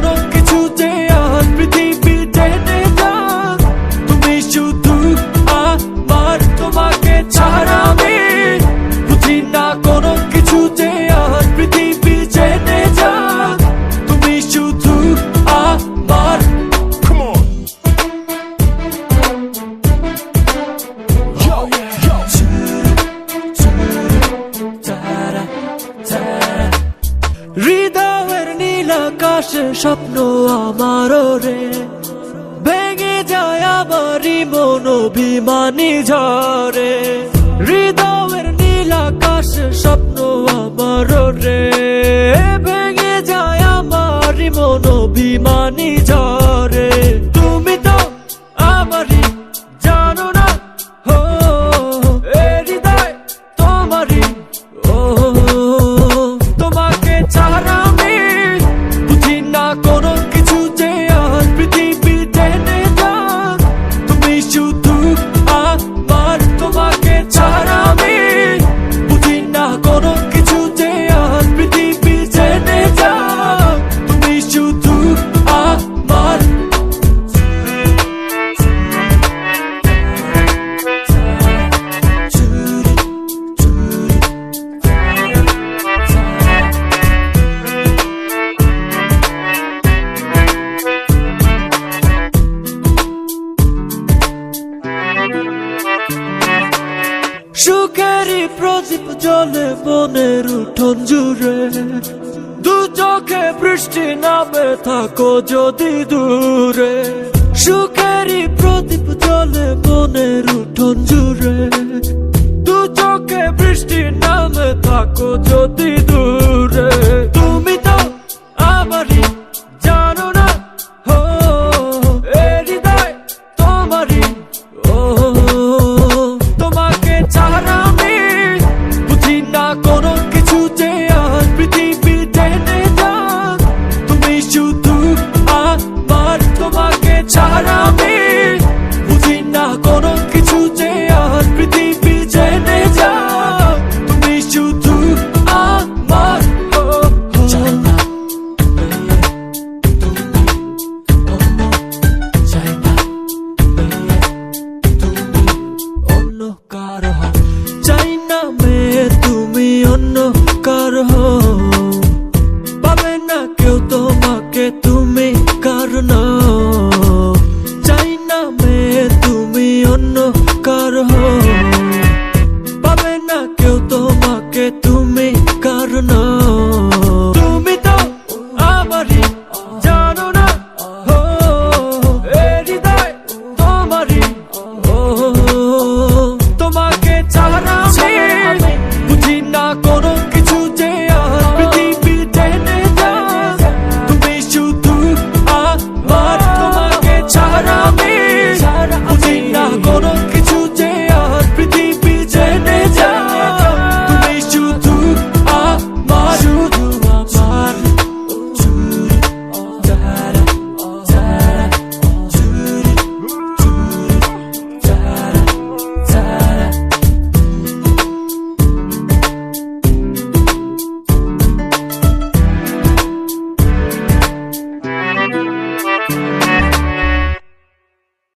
ninguno স্বপ্ন আমার রে। ভেঙে যায় আমারই মন ঝরে হৃদয়ের নীল আকাশে স্বপ্ন আমার রে। ভেঙে যায় আমারই মন অভিমানী ঝরে সুখেরই প্রদীপ জলে বনের উঠোন জুড়ে। দু চোখে বৃষ্টি নামে থাকো যদি দূরে। সুখেরই প্রদীপ জলে বনের উঠোন জুড়ে। দু চোখে বৃষ্টি নামে থাকো যদি ধন্য কর হো